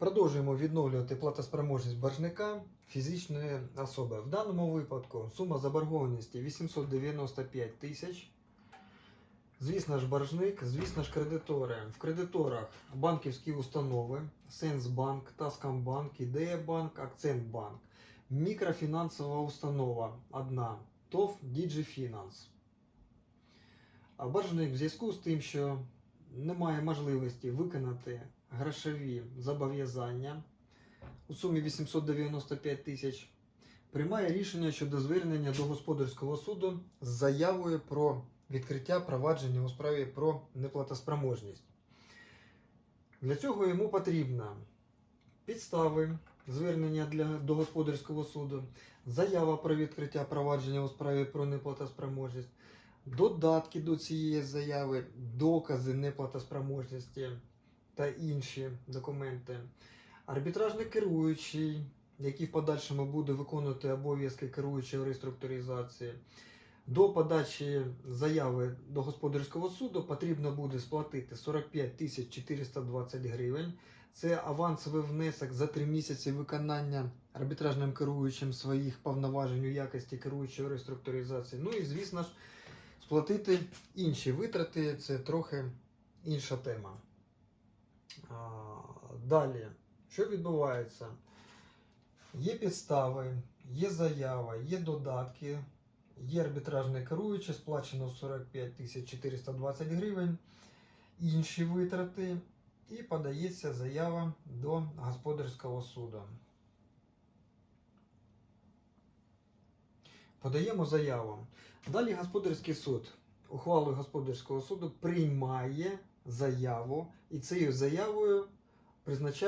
Продовжуємо відновлювати платоспроможність боржника фізичної особи. В даному випадку сума заборгованості 895 тисяч. Звісно ж, боржник, звісно ж, кредитори. В кредиторах банківські установи, Сенсбанк, Таскомбанк, Ідеябанк, Акцентбанк. Мікрофінансова установа одна ТОВ Діджіфінанс. Боржник в зв'язку з тим, що немає можливості виконати грошові зобов'язання у сумі 895 тисяч, приймає рішення щодо звернення до господарського суду з заявою про відкриття провадження у справі про неплатоспроможність. Для цього йому потрібно підстави звернення для, до господарського суду, заява про відкриття провадження у справі про неплатоспроможність, додатки до цієї заяви, докази неплатоспроможності та інші документи. Арбітражний керуючий, який в подальшому буде виконувати обов'язки керуючого реструктуризації. До подачі заяви до господарського суду потрібно буде сплатити 45 тисяч 420 гривень. Це авансовий внесок за три місяці виконання арбітражним керуючим своїх повноважень у якості керуючого реструктуризації. Ну і, звісно ж, сплатити інші витрати це трохи інша тема. Далі, що відбувається? Є підстави, є заява, є додатки, є арбітражне керуюче, сплачено 45 420 гривень, інші витрати, і подається заява до господарського суду. Подаємо заяву. Далі господарський суд ухвалою господарського суду приймає заяву і цією заявою призначає.